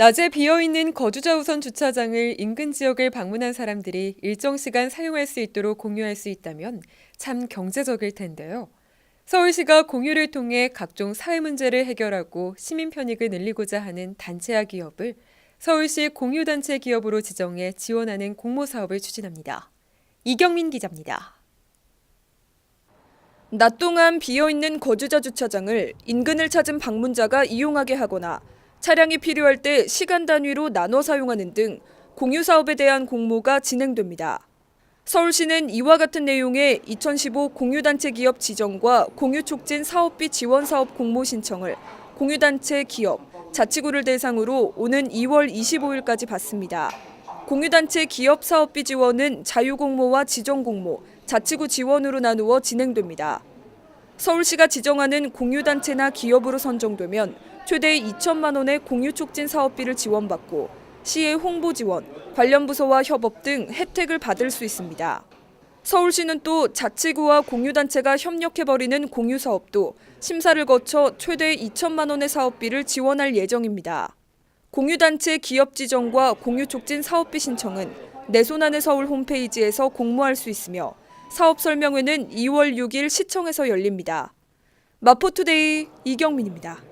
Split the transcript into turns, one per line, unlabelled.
낮에 비어있는 거주자 우선 주차장을 인근 지역을 방문한 사람들이 일정 시간 사용할 수 있도록 공유할 수 있다면 참 경제적일 텐데요. 서울시가 공유를 통해 각종 사회 문제를 해결하고 시민 편익을 늘리고자 하는 단체와 기업을 서울시 공유단체 기업으로 지정해 지원하는 공모 사업을 추진합니다. 이경민 기자입니다.
낮 동안 비어있는 거주자 주차장을 인근을 찾은 방문자가 이용하게 하거나 차량이 필요할 때 시간 단위로 나눠 사용하는 등 공유 사업에 대한 공모가 진행됩니다. 서울시는 이와 같은 내용의 2015 공유단체 기업 지정과 공유 촉진 사업비 지원 사업 공모 신청을 공유단체 기업, 자치구를 대상으로 오는 2월 25일까지 받습니다. 공유단체 기업 사업비 지원은 자유공모와 지정공모, 자치구 지원으로 나누어 진행됩니다. 서울시가 지정하는 공유단체나 기업으로 선정되면 최대 2천만 원의 공유 촉진 사업비를 지원받고 시의 홍보 지원, 관련 부서와 협업 등 혜택을 받을 수 있습니다. 서울시는 또 자치구와 공유단체가 협력해 벌이는 공유 사업도 심사를 거쳐 최대 2천만 원의 사업비를 지원할 예정입니다. 공유단체 기업 지정과 공유 촉진 사업비 신청은 내손 안의 서울 홈페이지에서 공모할 수 있으며 사업 설명회는 2월 6일 시청에서 열립니다. 마포투데이 이경민입니다.